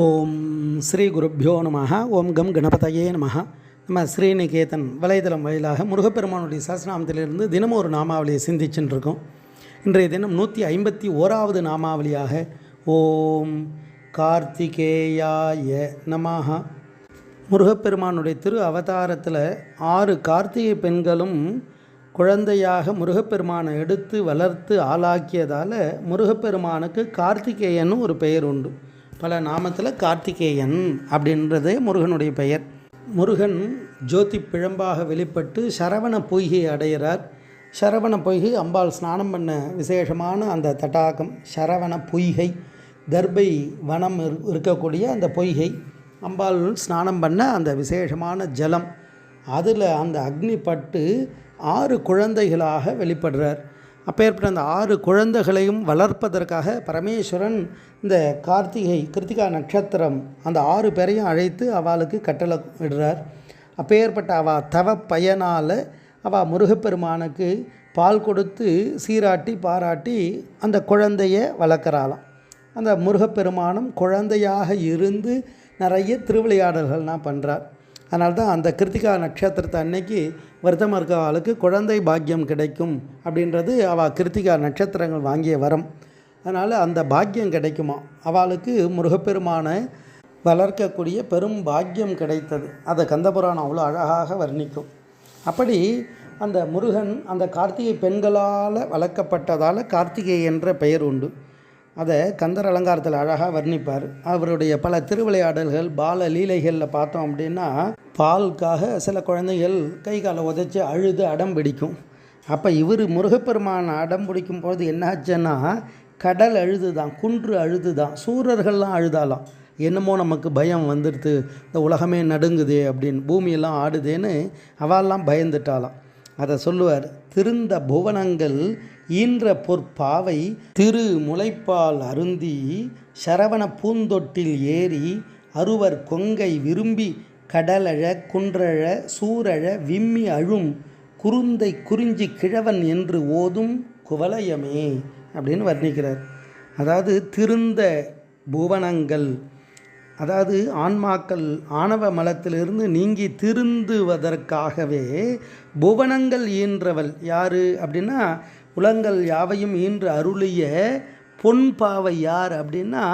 ஓம் ஸ்ரீ குருப்பியோ நம ஓம் கம் கணபதையே நம நம்ம ஸ்ரீநிகேதன் வலைதளம் வாயிலாக முருகப்பெருமானுடைய சஹசிரநாமத்திலிருந்து தினமும் ஒரு நாமாவளியை சிந்திச்சுட்டு இருக்கோம் இன்றைய தினம் நூற்றி ஐம்பத்தி ஓராவது நாமாவளியாக ஓம் கார்த்திகேயாய நமஹா. முருகப்பெருமானுடைய திரு அவதாரத்தில் ஆறு கார்த்திகை பெண்களும் குழந்தையாக முருகப்பெருமானை எடுத்து வளர்த்து ஆளாக்கியதால் முருகப்பெருமானுக்கு கார்த்திகேயன் ஒரு பெயர் உண்டு. பல நாமத்தில் கார்த்திகேயன் அப்படின்றதே முருகனுடைய பெயர். முருகன் ஜோதி பிழம்பாக வெளிப்பட்டு சரவண பொய்கை அடைகிறார். சரவண பொய்கை அம்பாள் ஸ்நானம் பண்ண விசேஷமான அந்த தட்டாகம் சரவண பொய்கை தர்பை வனம் இரு- இருக்கக்கூடிய அந்த பொய்கை. அம்பாள் ஸ்நானம் பண்ண அந்த விசேஷமான ஜலம். அதில் அந்த அக்னி பட்டு ஆறு குழந்தைகளாக வெளிப்படுறார். அப்பேற்பட்ட அந்த ஆறு குழந்தைகளையும் வளர்ப்பதற்காக பரமேஸ்வரன் இந்த கார்த்திகை கிருத்திகா நட்சத்திரம் அந்த ஆறு பேரையும் அழைத்து அவளுக்கு கட்டளை விடுறார் அப்பேற்பட்ட அவ தவ பயனால் அவ முருகப்பெருமானுக்கு பால் கொடுத்து சீராட்டி பாராட்டி அந்த குழந்தைய வளர்க்குறாளாம். அந்த முருகப்பெருமானும் குழந்தையாக இருந்து நிறைய திருவிளையாடல்கள்லாம் பண்ணுறார் அதனால தான் அந்த கிருத்திகா நட்சத்திரத்தை அன்னைக்கு விரதம் இருக்கவாளுக்கு குழந்தை பாக்கியம் கிடைக்கும் அப்படின்றது அவள் கிருத்திகா நட்சத்திரங்கள் வாங்கிய வரம். அதனால் அந்த பாக்கியம் கிடைக்குமா? அவளுக்கு முருகப்பெருமானை வளர்க்கக்கூடிய பெரும் பாக்கியம் கிடைத்தது. அதை கந்தபுராணம் அவ்வளோ அழகாக வர்ணிக்கும். அப்படி அந்த முருகன் அந்த கார்த்திகை பெண்களால் வளர்க்கப்பட்டதால் கார்த்திகை என்ற பெயர் உண்டு. அதை கந்தர் அலங்காரத்தில் அழகாக வர்ணிப்பார். அவருடைய பல திருவிளையாடல்கள் பால லீலைகளில் பார்த்தோம் அப்படின்னா பாலுக்காக சில குழந்தைகள் கை காலை உதைச்சி அழுது அடம் பிடிக்கும். அப்போ இவர் முருகப்பெருமான் அடம் பிடிக்கும் பொழுது என்னாச்சுன்னா கடல் அழுது தான் குன்று அழுது தான் சூரர்கள்லாம் அழுதாலாம். என்னமோ நமக்கு பயம் வந்துடுது இந்த உலகமே நடுங்குதே அப்படின்னு பூமியெல்லாம் ஆடுதேன்னு அவெல்லாம் பயந்துட்டாளாம் அதை சொல்லுவார் திருந்த புவனங்கள் ஈன்ற பொற்பாவை திரு முளைப்பால் அருந்தி சரவண பூந்தொட்டில் ஏறி அருவர் கொங்கை விரும்பி கடலழ குன்றழ சூரழ விம்மி அழும் குருந்தை குறிஞ்சி கிழவன் என்று ஓதும் குவலயமே அப்படின்னு வர்ணிக்கிறார். அதாவது திருந்த புவனங்கள் அதாவது ஆன்மாக்கள் ஆணவ மலத்திலிருந்து நீங்கி திருந்துவதற்காகவே புவனங்கள் ஈன்றவள். யார் அப்படின்னா உலங்கள் யாவையும் ஈன்று அருளிய பொன்பாவை யார் அப்படின்னா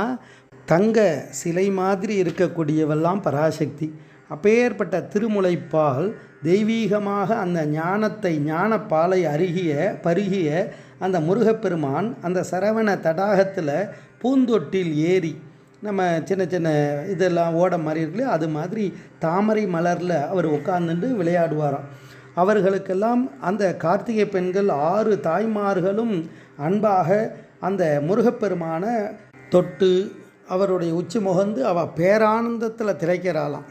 தங்க சிலை மாதிரி இருக்கக்கூடியவெல்லாம் பராசக்தி. அப்பேற்பட்ட திருமுலைப்பால் தெய்வீகமாக அந்த ஞானத்தை ஞானப்பாலை அருகிய பருகிய அந்த முருகப்பெருமான் அந்த சரவண தடாகத்தில் பூந்தொட்டில் ஏறி நம்ம சின்ன சின்ன இதெல்லாம் ஓட மாதிரி இருக்குல்லையோ அது மாதிரி தாமரை மலரில் அவர் உட்காந்துட்டு விளையாடுவாராம். அவர்களுக்கெல்லாம் அந்த கார்த்திகை பெண்கள் ஆறு தாய்மார்களும் அன்பாக அந்த முருகப்பெருமான தொட்டு அவருடைய உச்சி முகந்து அவள் பேரானந்தத்தில் திளைக்கிறாளாம்.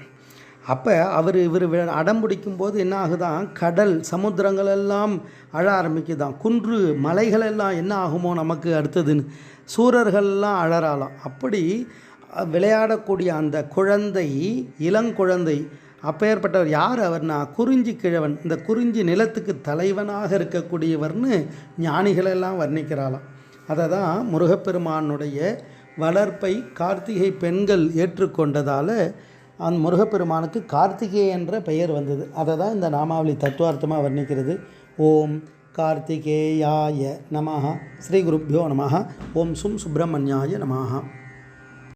அப்போ அவர் இவர் அடம் பிடிக்கும் போது என்ன ஆகுதான் கடல் சமுத்திரங்கள் எல்லாம் அழ ஆரம்பிக்குதான் குன்று மலைகள் எல்லாம் என்ன ஆகுமோ நமக்கு அடுத்ததுன்னு. சூரர்கள்லாம் அழறாலாம் அப்படி விளையாடக்கூடிய அந்த குழந்தை இளங்குழந்தை அப்பேற்பட்டவர் யார் அவர்னா? குறிஞ்சி கிழவன். இந்த குறிஞ்சி நிலத்துக்கு தலைவனாக இருக்கக்கூடியவர்னு ஞானிகளெல்லாம் வர்ணிக்கிறாளாம். அதை தான் முருகப்பெருமானுடைய வளர்ப்பை கார்த்திகை பெண்கள் ஏற்றுக்கொண்டதால் அந்த முருகப்பெருமானுக்கு கார்த்திகே என்ற பெயர் வந்தது. அதை தான் இந்த நாமாவளி தத்துவார்த்தமாக வர்ணிக்கிறது. ஓம் கார்த்திகேயாய நமஹா. ஸ்ரீ குருப்பியோ நமஹா. ஓம் சும் சுப்பிரமணியாய நமஹா.